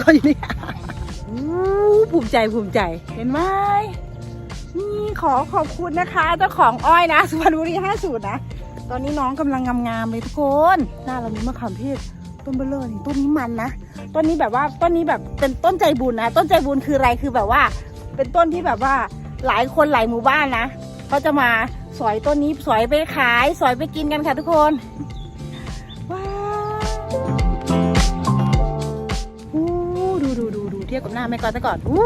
กาะอยู่นี่มันกาะอยู่นี่อู้ภูมิใจภูมิใจเห็นไหมนี่ขอขอบคุณนะคะเจ้าของอ้อยนะ สุพรรณบุรี50นะ ตอนนี้น้องกำลังงามๆเลยทุกคน หน้าเรามีมะขามเทศต้นเบลเลอร์นี่ต้นนี้มันนะต้นนี้แบบว่าต้นนี้แบบเป็นต้นใจบุญนะ ต้นใจบุญคืออะไรคือแบบว่า เป็นต้นที่แบบว่าหลายคนหลายหมู่บ้านนะเขาจะมาสอยต้นนี้สอยไปขาย สอยไปกินกันค่ะทุกคน ที่ยบกับหน้าแม่กอนซะก่อนอู้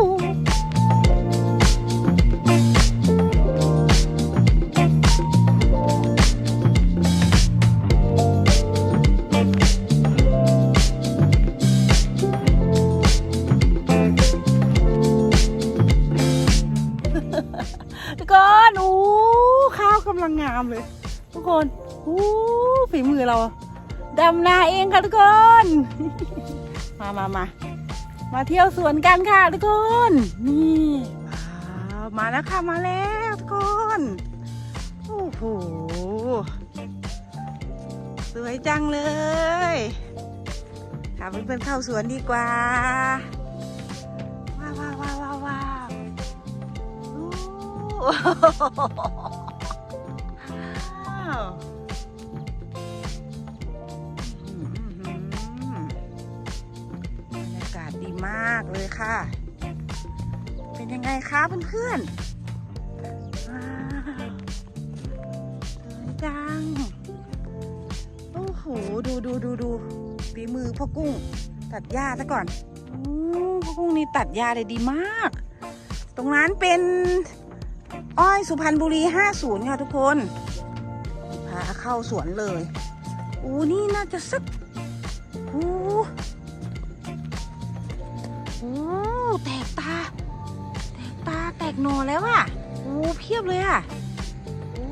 ทุกคนอู้ข้าวกำลังงามเลย ทุกคนอู้ฝีมือเราดำนาเองค่ะทุกคน มามามา มาเที่ยวสวนกันค่ะทุกคน นี่ว้าวมาแล้วค่ะมาแล้วทุกคนโอ้โหสวยจังเลย ค่ะเพื่อนๆเข้าสวนดีกว่า ว้าวว้าวว้าวว้าวว้าวโอ้ มากเลยค่ะ เป็นยังไงคะเพื่อนๆว้าวสวยจัง โอ้โห ดูดูดูดูฝีมือพ่อกุ้ง ตัดหญ้าซะก่อนโอ้พ่อกุ้งนี่ตัดหญ้าได้ดีมาก ตรงนั้นเป็นอ้อยสุพรรณบุรี 50 ค่ะทุกคน พาเข้าสวนเลยโอ้นี่น่าจะสักโอ้ กหนอแล้วอะโอ้เพียบเลยอะโอ้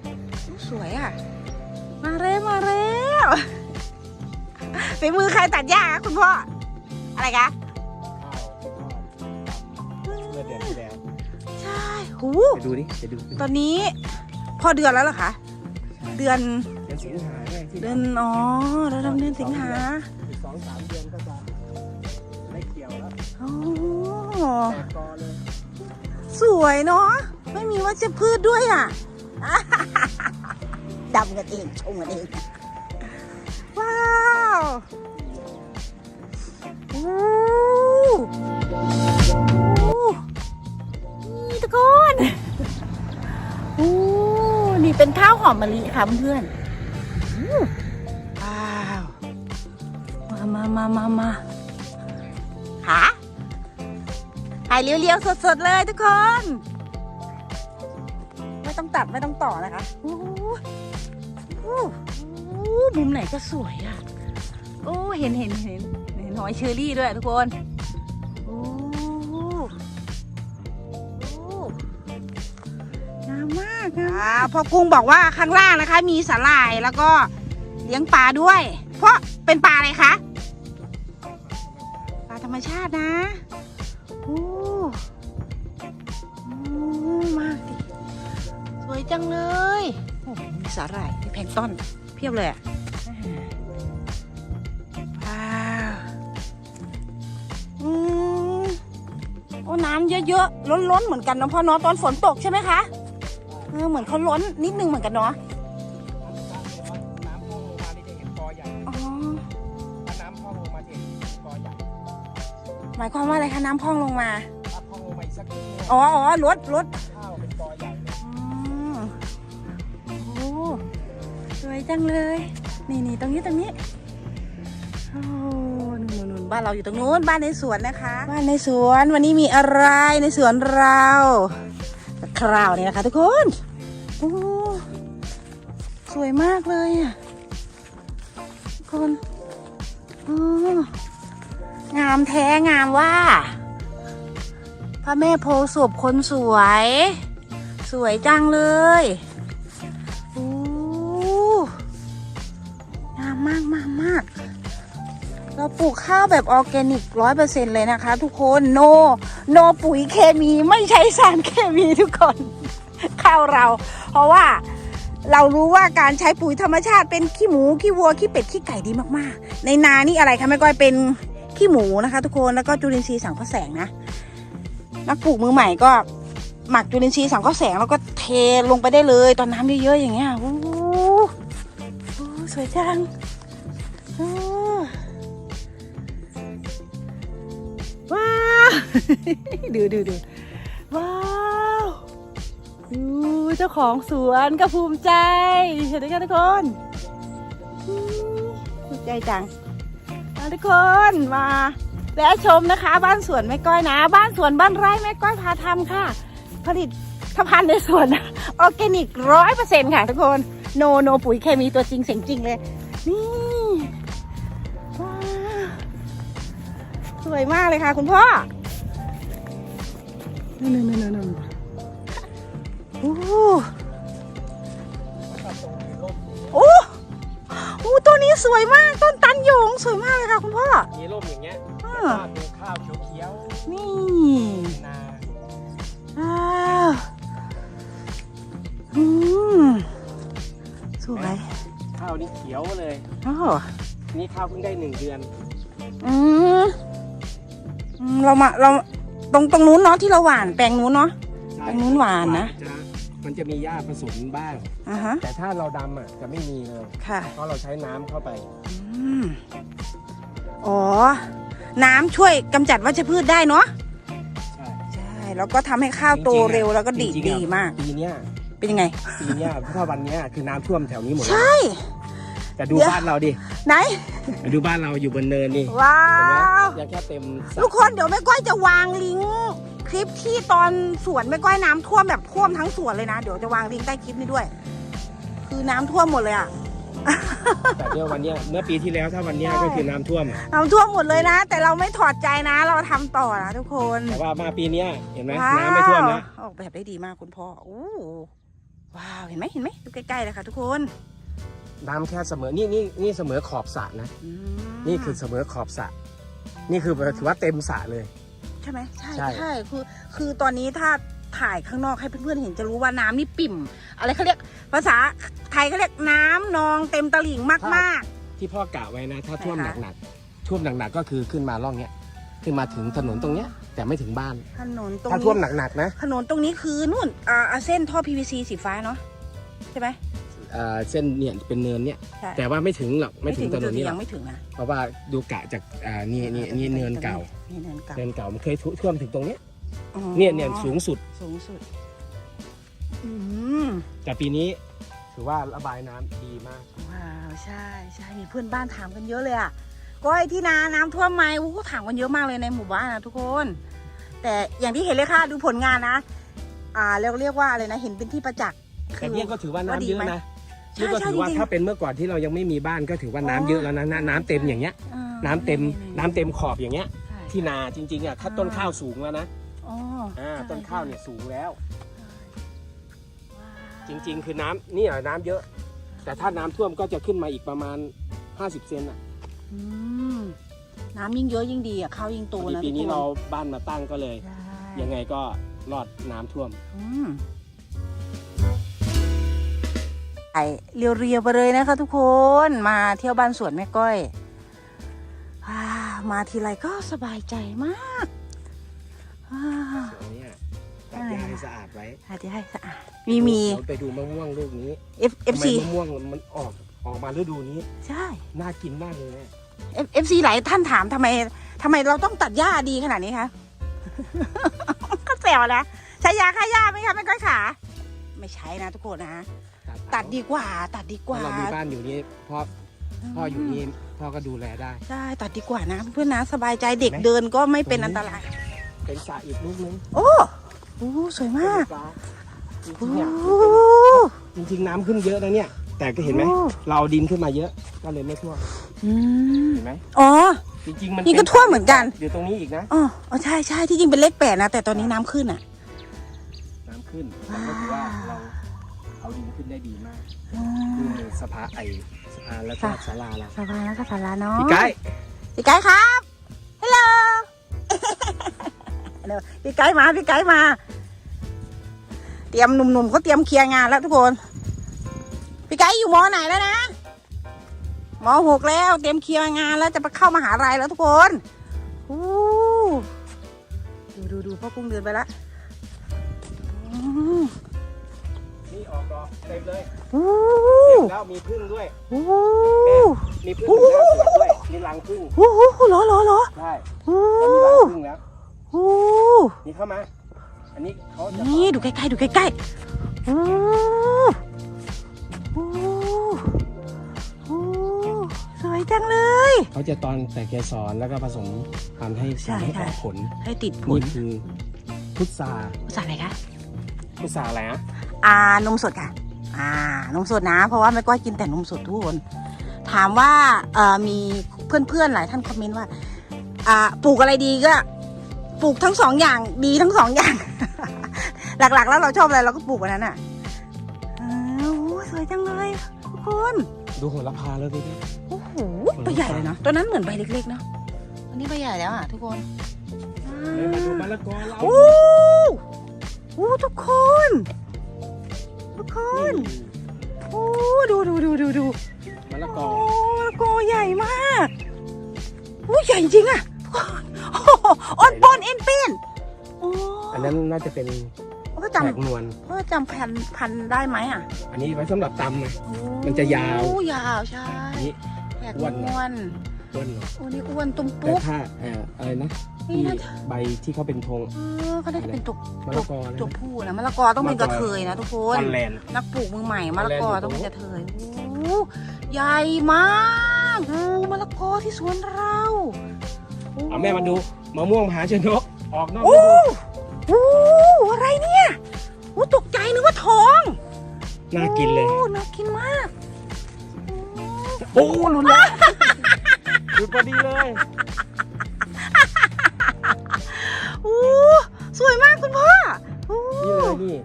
โอ้สวยอะมาเร็วมาเร็วฝีมือใครตัดหญ้าคะคุณพ่อ อะไรคะเมื่อเดือนที่แล้วใช่หูไปดูดิไปดู ตอนนี้พอเดือนแล้วเหรอคะ เดือน เดือนสิงหาเนี่ยที่เดือนอ๋อเราทำเดือนสิงหาอีกสองสามเดือนก็จะไม่เกี่ยวแล้วโอ้แตกกอเลย สวยเนาะไม่มีวัชพืชด้วยอะดำกันเองชมกันเอง ว้าวโอ้นี่ทุกคนโอ้นี่เป็นข้าวหอมมะลิค่ะเพื่อนอู้ว้าว มามามามามา ถ่ายเรียวๆสดๆเลยทุกคน ไม่ต้องตัดไม่ต้องต่อนะคะโอ้โหมุมไหนก็สวยอะ โอ้เห็นเห็นเห็นเห็นหอยเชอรี่ด้วยทุกคนโอ้โหงามมากอะพ่อกุ้งบอกว่าข้างล่างนะคะ มีสาหร่ายแล้วก็เลี้ยงปลาด้วย เพราะเป็นปลาอะไรคะ ปลาธรรมชาตินะ วยจังเลยโอ้โหมีสาหร่ายมีแพลงก์ต้นเพียบเลยอะว้าวอืมโอ้น้ำเยอะๆ ล้นๆ เหมือนกันเนาะพ่อเนาะตอนฝนตกใช่ไหมคะ เออ เหมือนเขาล้นนิดนึงเหมือนกันเนาะน้ำพ่องลงมาที่จะเห็นกอใหญ่อ๋อ ถ้าน้ำพ่องลงมาจะเห็นกอใหญ่หมายความว่าอะไรคะน้ำพองลงมา ถ้าพ่องลงมาอีกสักนิดนึงอ๋ออ๋อลดลด จังเลย นี่นี่ตรงนี้ตรงนี้โอ้นู่นนู่นบ้านเราอยู่ตรงนู้นบ้านในสวนนะคะ บ้านในสวนวันนี้มีอะไรในสวนเราคราวนี้นะคะ ทุกคนโอ้สวยมากเลยอะทุกคนอ้งามแท้งามว่า พระแม่โพธิ์ศพคนสวย สวยจังเลย มากมากมากเราปลูกข้าวแบบออร์แกนิกร้อยเปอร์เซ็นเลยนะคะ ทุกคนโนโนปุ๋ยเคมีไม่ใช้สารเคมีทุกคน ข้าวเรา เพราะว่าเรารู้ว่าการใช้ปุ๋ยธรรมชาติเป็นขี้หมูขี้วัวขี้เป็ดขี้ไก่ดีมากๆ ในนานี่อะไรคะแม่ก้อยเป็นขี้หมูนะคะ ทุกคนแล้วก็จุลินทรีย์สังเคราะห์แสงนะนักปลูกมือใหม่ก็หมักจุลินทรีย์สังเคราะห์แสงแล้วก็เทลงไปได้เลย ตอนน้ำเยอะๆอย่างเงี้ยโอ้โหสวยจัง ว้าวดูดูดูว้าวดูเจ้าของสวนก็ภูมิใจเห็นไหมคะทุกคนภูมิใจจังทุกคนมาแวะชมนะคะ บ้านสวนแม่ก้อยนะ บ้านสวนบ้านไร่แม่ก้อยพาทำค่ะ ผลิตภัณฑ์ในสวนออร์แกนิกร้อยเปอร์เซ็นต์ค่ะทุกคน โนโนปุ๋ยเคมีตัวจริงเสียงจริงเลย นี่ วยมากเลยค่ะ คุณพ่อนั่นนั่นนั่นนั่นโอ้โหโอ้โหตัวนี้สวยมาก ต้นตันหยงสวยมากเลยค่ะ คุณพ่อ มีร่มอย่างเงี้ยอ่าแล้วก็ดูข้าวเขียวนี่ๆนาอ้าวอืมสวยข้าวนี่เขียวเลยโอ้นี่ข้าวเพิ่งได้หนึ่งเดือน อืม อืมเรามาเราตรงตรงนู้นเนาะที่เราหว่านแปลงนู้นเนาะใช่อันนู้นหวานนะจะมันจะมีหญ้าผสมบ้าง อ่าฮะ แต่ถ้าเราดำอะจะไม่มีเลย ค่ะ เพราะเราใช้น้ำเข้าไป อืมอ๋อ น้ำช่วยกำจัดวัชพืชได้เนาะ ใช่ใช่ แล้วก็ทำให้ข้าวโตจงๆอะเร็วแล้วก็ดีจริงๆดีอะมาก ปีเนี้ย เป็นยังไง ปีเนี้ยถ้าวันเนี้ยคือน้ำท่วมแถวนี้หมดเลยใช่ แต่ดูเดี๋ยวบ้านเราดิไหน ดูบ้านเราอยู่บนเนินนี่ว้าเห็นไหมวยังแค่เต็มสระทุกคนเดี๋ยวแม่ก้อยจะวางลิงก์คลิปที่ตอนสวนแม่ก้อยน้ำท่วมแบบท่วมทั้งสวนเลยนะ เดี๋ยวจะวางลิงก์ใต้คลิปนี้ด้วย คือน้ำท่วมหมดเลยอะแต่เนี่ยวันเนี้ยเมื่อปีที่แล้วถ้าวันเนี้ยใช่ก็คือน้ำท่วมอะน้ำท่วมหมดเลยนะ แต่เราไม่ถอดใจนะ เราทำต่อนะทุกคนแต่ว่ามาปีเนี้ยเห็นไหมว้าวน้ำไม่ท่วมแล้วออกแบบได้ดีมากคุณพ่ออู้ว้าวเห็นไหมเห็นไหมดูใกล้ๆเลยค่ะทุกคน น้ำแค่เสมอ นี่นี่นี่เสมอขอบสระนะ อืมนี่คือเสมอขอบสระ นี่คือถือว่าเต็มสระเลย ใช่ไหมใช่ใช่ ใช่คือคือตอนนี้ถ้าถ่ายข้างนอกให้เพื่อนๆเห็นจะรู้ว่าน้ำนี่ปิ่ม อะไรเขาเรียกภาษาไทยเขาเรียกน้ำนองเต็มตลิ่งมาก ที่พ่อกะไว้นะ ถ้าใช่ท่วมค่ะ หนักๆ ท่วมหนักๆ ก็คือขึ้นมาร่องเนี้ย ขึ้นมาถึงถนนตรงเนี้ย แต่ไม่ถึงบ้าน ๆถนนตรงถ้านี้ท่วมหนักๆ นะ ถนนตรงนี้คือนู่นอ่าอ่าเส้นท่อ PVC สีฟ้าเนาะใช่ไหมเอ่อเส้นเนี่ยเป็นเนินเนี่ย ใช่แต่ว่าไม่ถึงหรอกไม่ถึงถนนนี้หรยัอกงไม่ถึงนะเพราะว่าดูกะจากอ่านี่นี่นี่เนินเก่า นี่เนินเก่าเนินเก่ามันเคยท่วมถึงตรงเนี้ยอ๋อเนี่ยเนี่ยสูงสุด สูงสุด อืมแต่ปีนี้ถือว่าระบายน้ำดีมาก ว้าวใช่ใช่มีเพื่อนบ้านถามกันเยอะเลยอะก้อยที่นาน้ำท่วมไหมโอ้โหถามกันเยอะมากเลยในหมู่บ้านนะทุกคน แต่อย่างที่เห็นเลยค่ะดูผลงานนะ อ่าเรียกเรียกว่าอะไรนะ เห็นเป็นที่ประจักษ์ แต่เนี่ยก็ถือว่าน้ำว่าดีเยอะไหม นะใช่ นี่ก็ถือว่าใช่จริงๆถ้าเป็นเมื่อก่อนที่เรายังไม่มีบ้านก็ถือว่าน้ำเยอะแล้วนะน้ำน้ำเต็มอย่างเงี้ย อ่าน้ำเต็มนี่ๆๆน้ำเต็มขอบอย่างเงี้ย ใช่ที่นาจริงๆอะถ้าต้นข้าวสูงแล้วนะอ๋ออ่าใช่ต้นข้าวเนี่ยสูงแล้วว้าวจริง ๆ คือน้ำนี่อะน้ำเยอะ แต่ถ้าน้ำท่วมก็จะขึ้นมาอีกประมาณ 50 เซนอะอืมน้ำยิ่งเยอะยิ่งดีอะข้าวยิ่งโตพอดีนะปีนี้ทุกคเราบ้านมาตั้งก็เลย ใช่ยังไงก็รอดน้ำท่วม อืมไป เรียวๆไปเลยนะคะ ทุกคนมาเที่ยวบ้านสวนแม่ก้อยอ่ามาทีไรก็สบายใจมากอ่าส่วนเนี้ยตัดหญ้าให้สะอาดไว้อาจจะให้สะอาดมีมีเดี๋ยวไปดูมะม่วงลูกนี้ F ทำ F ไม C มะม่วงมันออกออกมาฤดูนี้ ใช่ น่ากินมากเลยนะ F F C หลายท่านถามทำไมทำไมเราต้องตัดหญ้าดีขนาดนี้คะก็แซวนะใช้ยาฆ่าหญ้าไหมคะแม่ก้อยขา ไม่ใช้นะทุกคนนะ ตัดดีกว่า ตัดดีกว่าถ้าเรามีบ้านอยู่นี่พ่อพ่ออยู่นี่พ่อก็ดูแลได้ใช่ตัดดีกว่านะ เพื่อนๆนะสบายใจเด็กเห็นไหมเดินก็ไม่เป็นอันตราย เป็นสระอีกลูกนึงโอ้โหสวยมากจริโอ้งๆเนี่ยโหจริงๆน้ำขึ้นเยอะนะเนี่ย แต่ก็เห็นไหมโอ้เราเอาดินขึ้นมาเยอะก็เลยไม่ท่วมอืมเห็นไหมอ๋อจริงๆมันนี่ก็ป็ท่วมเหมือนกันอยู่ตรงนี้อีกนะอ๋ออ๋อใช่ใช่ที่จริงเป็นเลขแปดนะแต่ตอนนี้น้ำขึ้นอะ น้ำขึ้นแต่ก็ถือว่าเรา เอาดินขึ้นได้ดีมากอืคือมสภาไอสภาแล้วก็ค่ะศาลาละสบายแล้วก็สาราเนาะพี่ไก่พี่ไก่ครับฮัลโหลเดี๋ยวพี่ไก่มาพี่ไก่มา เตรียมหนุ่มๆเขาเตรียมเคลียร์งานแล้วทุกคนไกด์อยู่มอไหนแล้วนะมหกแล้วเตรียมเคลียร์งานแล้วจะไปเข้ามหาลัยแล้วทุกคนอู้ดูดูดูพ่อกุ้งเดินไปละ อืมนี่ออกดอกเต็มเลยอู้เต็มแล้วมีพึ่งด้วยอู้มีพึ่งอยู่หน้าสวนด้วยมีรังพึ่งอู้หูเหรอเหรอเหรอได้อู้แล้วมีรังพึ่งแล้วอู้นี่เข้ามา อันนี้เขาจะนี่ดูใกล้ๆดูใกล้ๆอู้อู้อู้สวยจังเลย เขาจะตอนแต่เกสรแล้วก็ผสมพันธุ์ให้ใช่ให้ใช่ออกผลให้ติดผนี่ลคือพุทราภาษาอะไรคะ พุทราอะไรอะ อ่านมสดค่ะ อ่านมสดนะ เพราะว่าแม่ก้อยกินแต่นมสดทุกคน ถามว่าเอ่อมีเพื่อนๆหลายท่านคอมเมนต์ว่า อ่าปลูกอะไรดีก็ปลูกทั้งสองอย่างดีทั้งสองอย่าง หลักๆ แล้วเราชอบอะไรเราก็ปลูกอันนั้นอะอ้าวสวยจังเลยทุกคนดูโหระพาแล้วดิพี่โอ้โหใบใหญ่เลยเนาะตัวนั้นเหมือนใบเล็กๆเนาะอันนี้ใบใหญ่แล้วอะทุกคนเดี๋ยวมาดูมะละกอเราโอ้โหทุกคน ทุกคนโอ้ดูดูดูดูดูมะละกโอ้อโกใหญ่มากโอ้ใหญ่จริงอะโอ้โหอ่อนปอนเอ็นเป็นโอ้อันนั้นน่าจะเป็นก็แขจกนวลำก็จำพันธุ์พันธุ์ได้ไหมอะอันนี้ไว้สำหรับตำไงโอ้มันจะยาว โอ้ยาวใช่อันนี้แขกอ้วน นวลต้นเนาะโอ้นี่อ้วนตุ้มแต่ปุ๊บ ถ้าเอ่ออะไรนะนี่ที่น่าจะ ใบที่เขาเป็นธง เออเขาได้เป็นตัวมะละกอนะตัวผู้นะมะละกอต้องเป็นกระเทยนะทุกคนคอนแลนด์ นักปลูกมือใหม่มะละกอต้องเป็นกระเทยโอ้ใหญ่มากโอ้มะละกอที่สวนเราโเอาแม่มาดูมะม่วงมหาชนก ออกนอกโอ้ดูโหอะไรเนี่ยโอ้ตกใจนึกว่าทองน่ากินเลย โอ้น่ากินมาก โอ้หลุดแล้ว หลุดพอดีเลยโอ้สวยมากคุณพ่อโอ้นี่เลยนี่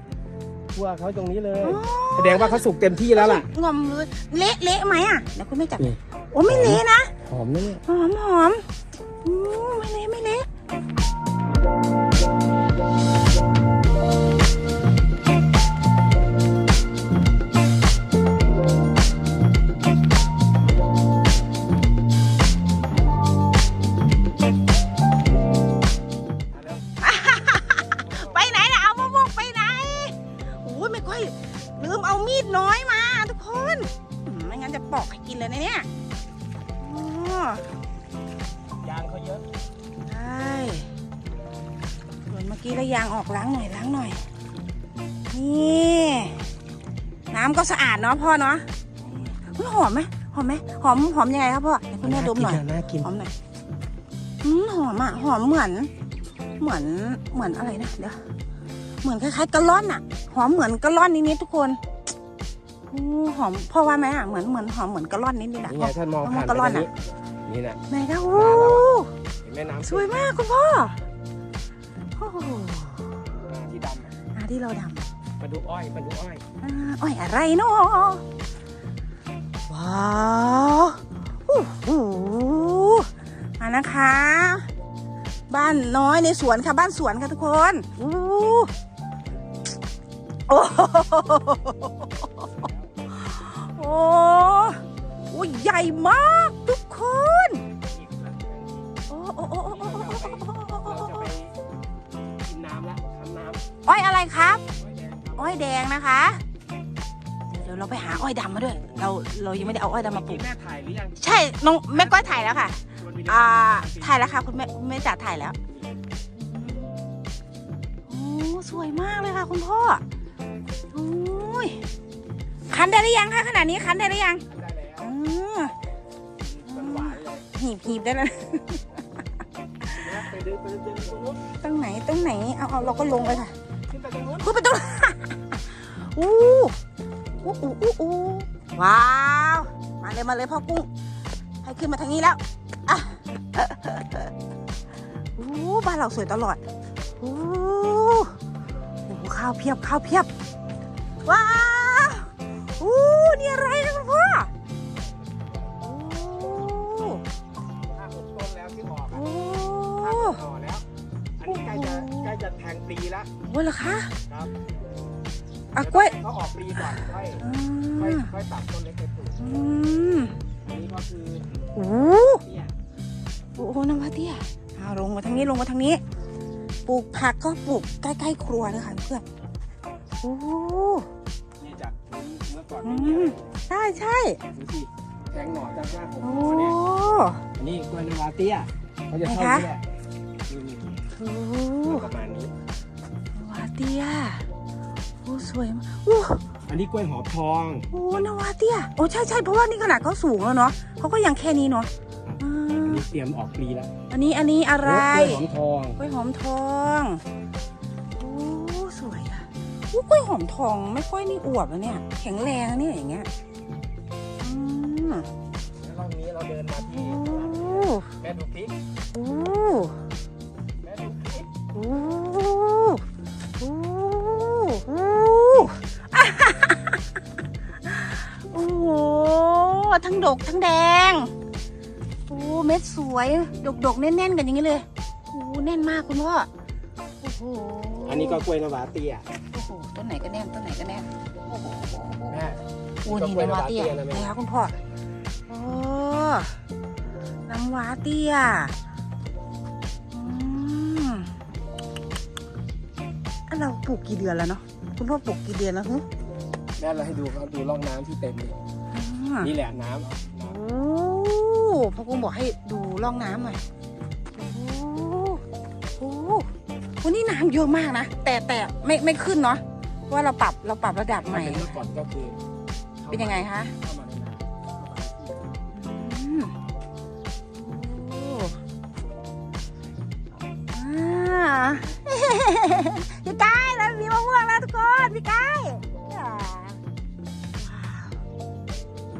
ทั่วเขาตรงนี้เลยโอ้แสดงว่าเขาสุกเต็มที่แล้วล่ะงอมเลยเละเละไหมอะเดี๋ยวคุณไม่จับนี่โอ้ไม่เละนะหอมนะเนี่ยหอมหอม เลยนะเนี่ยอ๋อยางเขาเยอะใช่ส่วนเมื่อกี้ระยางออกล้างหน่อยล้างหน่อย นี่ น้ำก็สะอาดเนาะพ่อเนาะเฮ้ยหอมไหมหอมไหมหอมหอมยังไงครับพ่อเดี๋ยวคุณแม่ดมหน่อยน่ากินหอมหน่อยอืมหอมอะหอมเหมือน เหมือนเหมือนอะไรนะเดี๋ยวเหมือนคล้ายๆกะล่อนอะ หอมเหมือนกะล่อนนิดๆทุกคน อู้หอมพ่อว่าไหมอะเหมือนเหมือนหอมเหมือนกะล่อนนิดๆอะนี่ไงท่านมองผ่านกะไปล่อนทางอะนี้นี่นะไหนคะโอ้เห็นแม่น้ำสวยมากคุณพ่อโอ้โหที่ดำอะอะที่เราดมาดูอ้อยมาดูอ้อยำอ่าอ้อยอะไรเนาะว้าวโอ้โหมานะคะ บ้านน้อยในสวนค่ะบ้านสวนค่ะทุกคนอู้โอ้ โอ้ใหญ่มากทุกคนโอ้โอ้โอ้โอ้โอ้โอ้กินน้ำละทำน้อ้อยอะไรครับ อ้อยแดงนะคะ เดี๋ยวเราไปหาอ้อยดำมาด้วย เราเรายังไม่ได้เอาอ้อยดำมาำปลูกินก แม่ถ่ายหรือยังใช่น้องแม่ก้อยถ่ายแล้วค่ะ วนวิดีโออ่า ถ่ายแล้วค่ะคุณแม่คุณแม่จ๋าถ่ายแล้ว โอ้ สวยมากเลยค่ะ คุณพ่อ โอ้ย คันได้หรือยังคะขนาดนี้คันได้หรือยังได้แล้วอือมันหวานเลยหีบหีบได้แล้วนะไปดึงไปดึงตรงนู้นตรงไหนตรงไหนเอาเอาเราก็ลงไปค่ะขึ้นไปตรงนู้นพูดไปตรงอู้อู้อู้อู้อู้ว้าวมาเลยมาเลยพ่อกุ้งให้ขึ้นมาทางนี้แล้วอะอู้บ้านเราสวยตลอดอู้โอ้โหข้าวเพียบข้าวเพียบว้าว อู้นี่อะไรนะคุณพ่ออู้ห้าหกต้นแล้วที่ออกโอ้อะห้าหกหน่อแล้ว อันนี้ใกล้จะใกล้จะแทงปีแล้วโหเหรอคะครับออะกล้วยเขาออกปลีก่อนค่อยอ่ค่อยาค่อยตัดต้นเล็กไปปลูกอืมอันนี้ก็คือโอ้เนี่ยโหน้ำวัดเตี้ยเอาลงมาทางนี้ลงมาทางนี้ ปลูกผักก็ปลูกใกล้ๆครัวเลยค่ะเพื่อนโอ้นี่จากเมื่อ ก่อนอืไม่มีอะม ไรใช่ใช่ดูสิแทงหน่อจากหน้าผมโอ้ เนี่ยอันนี้กล้วยน้ำว้าเตี้ยเขาจะเข้าไหนคะเนี่ยนี่นี่โอ้ประมาณนี้นวาเตี้ยโอ้สวยมากโอ้อันนี้กล้วยหอมทองโอ้นวาเตี้ยโอ้ใช่ใช่เพราะว่านี่ขนาดเขาสูงแล้วเนาะเขาก็ยังแค่นี้เนาะอ่าอันนี้เตรียมออกปลีแล้วอันนี้อันนี้อะไร กล้วยหอมทองกล้วยหอมทอง กล้วยหอมทองไม่ค่อยนี่อวบแล้วเนี่ย แข็งแรงนะเนี่ยอย่างเงี้ยอืมแล้วรอบนี้เราเดินมาโอ้ที่แม่ดูพริกโอ้แม่ดูพริกโอ้โอ้โอ้อะโอ้โหทั้งดกทั้งแดงโอ้เม็ดสวยดกดกๆแน่นๆกันอย่างนี้เลยโอ้แน่นมากคุณพ่อโอ้โห อันนี้ก็กล้วยน้ำว้าเตี้ย ไหนก็แน่นต้นไหนก็แน่นโอ้โหแม่โอ้นี่น้ำว้าเตี้ยนะคะคุณพ่อโอ้น้ำว้าเตี้ยอืมอันเราปลูกกี่เดือนแล้วเนาะคุณพ่อปลูกกี่เดือนแล้วฮึแม่เราให้ดูครับดูร่องน้ำที่เต็มเลยอ่านี่แหละน้ำน้โอ้พ่อกุ้งบอกให้ดูร่องน้ำหน่อยโอ้โหวันนี้น้ำเยอะมากนะ แต่แต่ไม่ไม่ขึ้นเนาะเพราะ ว่าเราปรับเราปรับระดับำใหม่ถ้าเป็นเมื่อก่อนก็คือเป็นยังไงคะเข้ามาในน้ำเข้ามาในที่อืมโอ้อ่า พี่กายแล้วมีมะม่วงแล้วทุกคนพี่กายอ่าว้าว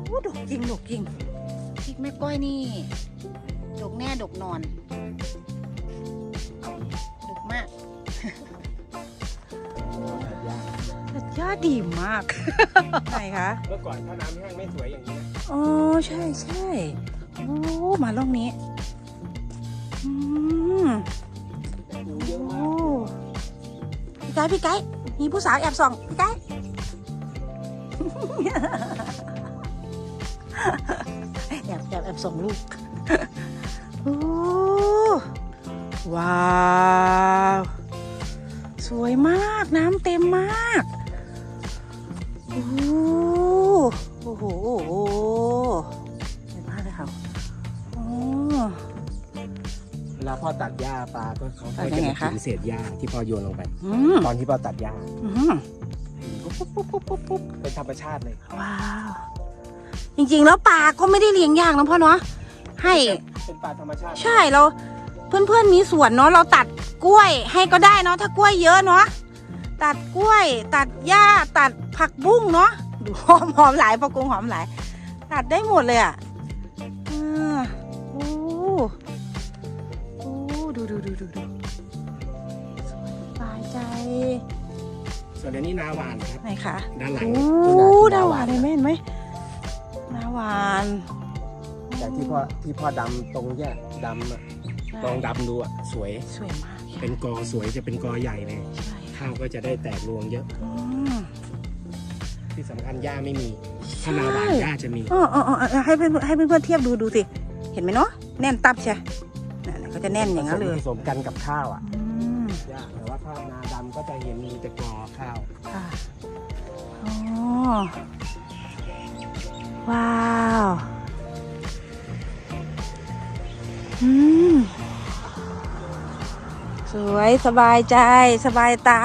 โอ้ดกจริงดกจริงพริกแม่ก้อยนี่ ดกแน่ดกนอน ดกมาก ดดีมาก ไหนคะ เมื่อก่อนถ้าน้ำแห้งไม่สวยอย่างนี้นะอ๋อ ใช่ใช่โอ้ มาล่องนี้ อืมแต่ดูเยอะมาโอ้กพี่ไก่พี่ไก่มีผู้สาวแอบส่อง พี่ไก่แอบแอบแอบส่องลูกโอ้ว้าว สวยมากน้ำเต็มมาก พ่อตัดหญ้าปลาก็เขาตัดก็ยัจะงไงมาคะกินเศษหญ้าที่พ่อโยนลงไป อืมตอนที่พ่อตัดหญ้าอืมปุ๊บปุ๊บปุ๊บปุ๊บปุ๊บเป็นธรรมชาติเลยว้าว จริงๆแล้วปลาก็ไม่ได้เลี้ยงยากนะพ่อเนาะให้ เป็นปลาธรรมชาติใช่เราเพื่อนๆมีสวนเนาะเราตัดกล้วยให้ก็ได้เนาะถ้ากล้วยเยอะเนาะตัดกล้วย ตัดหญ้าตัดผักบุ้งเนาะดูหอมหอมหลายปะกงหอมหลาย ตัดได้หมดเลยอะอ่าโอ้โอ้ ดูดูดูดูดูสวยสบายใจ ส่วนอันนี้นาหวานครับ ไหนคะด้านหลังโอ้คือดาวหวานเห็นไหมเห็นไหมดาวหวานจากที่พ่อที่พ่อดำตรงเนี้ยดำอะใช่ลองดำดูอะสวย สวยมากค่ะเป็นกอสวยจะเป็นกอใหญ่เลยใช่ค่ะข้าวก็จะได้แตกรวงเยอะอืมที่สำคัญหญ้าไม่มีถ้านาหวานหญ้าจะมีเออเออเออเออให้เพื่อนให้เพื่อนๆเทียบดูดูสิ เห็นไหมเนาะแน่นตับใช่นั่นน่ะ ก็จะแน่นอย่างนั้นเลยผสมกันกับข้าวอะอืมหญ้าแต่ว่าถ้านาดำก็จะเห็นมีแต่กอข้าวค่ะอ๋อว้าวอืมสวยสบายใจ สบายตา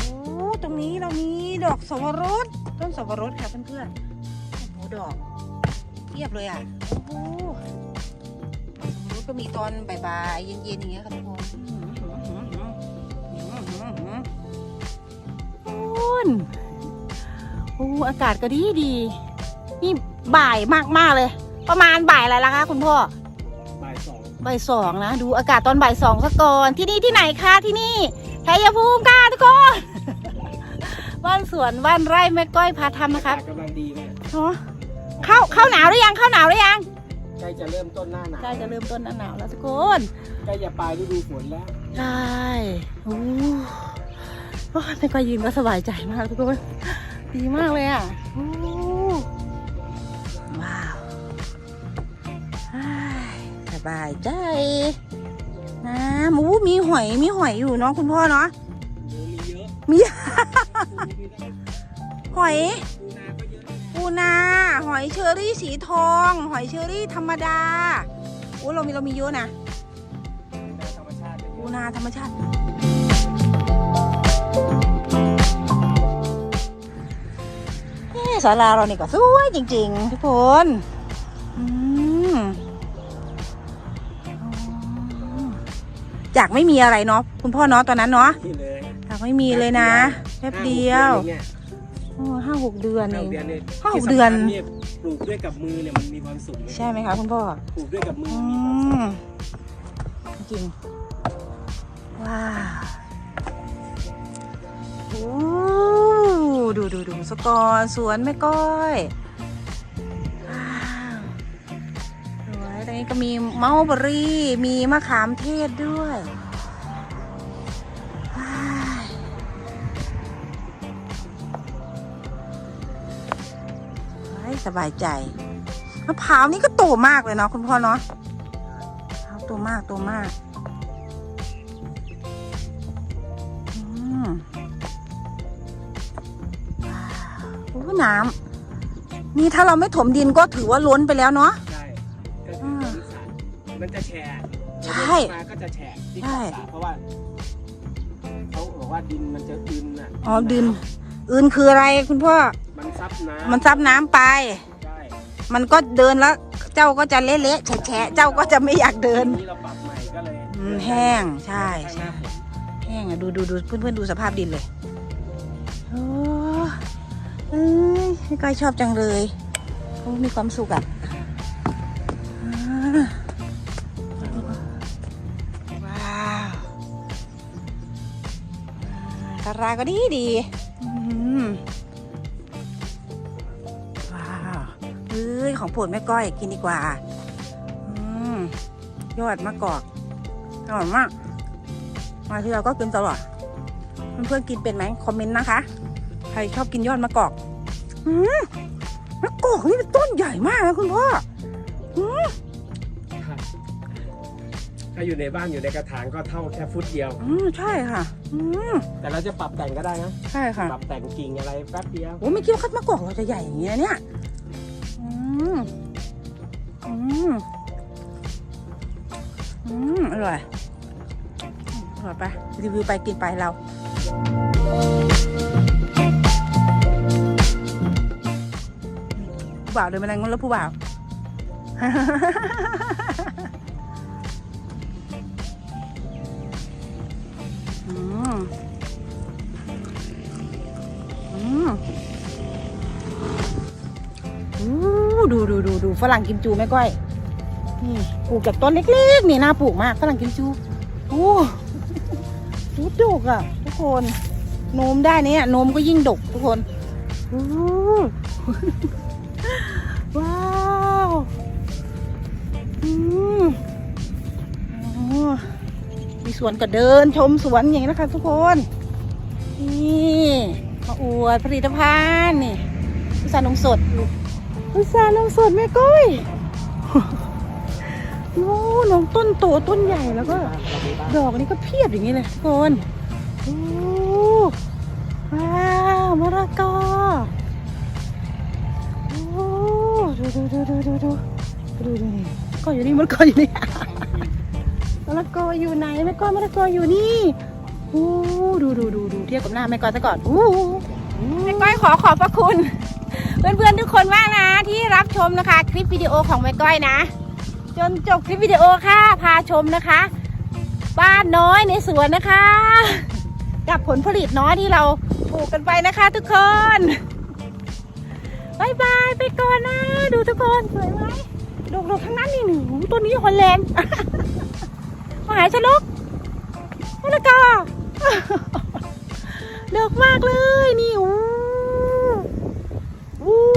โอ้ตรงนี้เรามีดอกสวรสต้นสวรสค่ะเพื่อนๆโอ้โหดอก เทียบเลยอะ โอ้โหสวรสก็มีตอนบ่ายๆเย็นๆอย่างเงี้ยค่ะทุกคนคุณโอ้อากาศก็ดีดีๆนี่บ่ายมากๆเลย ประมาณบ่ายอะไรล่ะคะคุณพ่อ บ่ายสองบ่ายสองนะ ดูอากาศตอนบ่ายสองซะก่อน ที่นี่ที่ไหนคะที่นี่ชัยภูมิค่ะทุกคนบ้านสวนบ้านไร่แม่ก้อยพาทำนะครับอากาศกำลังดีเลยเนาะ เข้าเข้าหนาวหรือยังเข้าหนาวหรือยังใกล้จะเริ่มต้นหน้าหนาวใกล้จะเริ่มต้นหน้าหนาวแล้วทุกคนใกล้จะปลายฤดูฝนแล้วใช่โอ้โอ้ยไม่ค่อยยืนก็สบายใจมากทุกคนดีมากเลยอะโอ้ว้าวอ้ายสบายใจน้ำอู้มีหอยมีหอยอยู่เนาะคุณพ่อเนาะโอ้มีเยอะมีปูมีตั้งหอย ปูนาก็เยอะปูนา หอยเชอรี่สีทอง หอยเชอรี่ธรรมดาโอ้เรามีเรามีเยอะนะปูนาธรรมชาติก็เยปูอะนาธรรมชาติเอ๊ะศาลาเรานี่ก็สวยจริง ๆ ทุกคนอืมอ๋อจากไม่มีอะไรเนาะคุณพ่อเนาะตอนนั้นเนาะนี่เลยจากไม่มีเลยนะแป๊บเดียวห้าหกดื อนเองเนี่ยโอ้ห้าหกเดือนเอห้างหกเดือนเนี่ยห้าหกที่สำคัญเดือน ยปลูกด้วยกับมือเนี่ยมันมีความสุขเลยใช่ไหมคะคุณพ่อ ปลูกด้วยกับมืออืมีความสุขมจริง ว้าวโอ้ดูดูดูสกอร์สวนแม่ก้อยว้าวสวยตรงนี้ก็มีเมาส์เบอรี่ มีมะขามเทศด้วยว้ สบายใจมะพร้าวนี่ก็โตมากเลยเนาะคุณพ่อเนาะเอาตัวมากตัวมากอืมว้าวโอ้น้ำนี่ถ้าเราไม่ถมดินก็ถือว่าล้นไปแล้วเนาะใช่ก็คือต้นสารมันจะแฉะใช่ มาก็จะแฉะที่ใช่ขอบสระเพราะว่าเขาบอกว่าดินมันจะอึนอะอ๋อดินอื่นคืออะไรคุณพ่อมัน ซับน้ำมันซับน้ำไป ใช่มันก็เดินแล้ว เจ้าก็จะเละๆแฉะๆเจ้าก็จะไม่อยากเดินทีนี้เราปรับใหม่ก็เลยอืมแห้งใช่ใช่ใช่แห้งอะดูดูดูเพื่อนเพื่อนๆดูสภาพดินเลยโอ้เอ้ยให้ก้อยชอบจังเลยเขามีความสุขอะอ่าว้าวตาราก็ดีดี ของโปรดแม่ก้อยกินดีกว่า อืมยอดมะกอกอร่อยมาก มาที่เราก็กินตลอด เพื่อนๆกินเป็นไหมคอมเมนต์นะคะ ใครชอบกินยอดมะกอก อืมมะกอกนี่เป็นต้นใหญ่มากนะคุณพ่อครับถ้าอยู่ในบ้านอยู่ในกระถางก็เท่าแค่ฟุตเดียว อืมใช่ค่ะ อืมแต่เราจะปรับแต่งก็ได้นะ ใช่ค่ะ ปรับแต่งกิ่งอะไรแป๊บเดียว โอ้ไม่คิดว่าคัดมะกอกเราจะใหญ่อย่างนี้นะเนี่ยอื มอืมอืมอร่อยอร่อยไปรีวิวไปกินไปเราผู้บ่าวเดินมาแรงงนแล้วผู้บ่าวอืมอืม ดูดูดูดูฝรั่งกิมจูแม่ก้อย นี่ปลูกจากต้นเล็กๆนี่น่าปลูกมากฝรั่งกิมจูโอ้ดูดกอะ ทุกคนโนมได้เนี่ยโนมก็ยิ่งดกทุกคนว้าวอืมมีสวนก็เดินชมสวนอย่างนี้นะคะ ทุกคนนี่มาอวดผลิตภัณฑ์นี่พุทรานมสด พุทรานมสดแม่ก้อยโอ้น้องต้นโตต้นใหญ่แล้วก็ ดอกนี้ก็เพียบอย่างนี้เลยทุกคนโอ้ว้าวมะละกอโอ้ดูดูดูดูดูดูดูดูนี่ก็อยู่นี่มะละกออยู่นี่มะละกออยู่ไหนแม่ก้อยมะละกออยู่นี่โอ้ดูดูดูดูเทียบกับหน้าแม่ก้อยซะก่อนโอ้แม่ก้อยขอขอบพระคุณ เพื่อนๆทุกคนมากนะที่รับชมนะคะ คลิปวิดีโอของแม่ก้อยนะ จนจบคลิปวิดีโอค่ะพาชมนะคะ บ้านน้อยในสวนนะคะ กับผลผลิตน้อยที่เราปลูกกันไปนะคะทุกคนบายบายไปก่อนนะ ดูทุกคนสวยไหมดอกๆทั้งนั้นนี่หนึ่งต้นนี้ฮอลแลนด์มหาชนกมะละกอดอกมากเลยนี่อู้ Woo!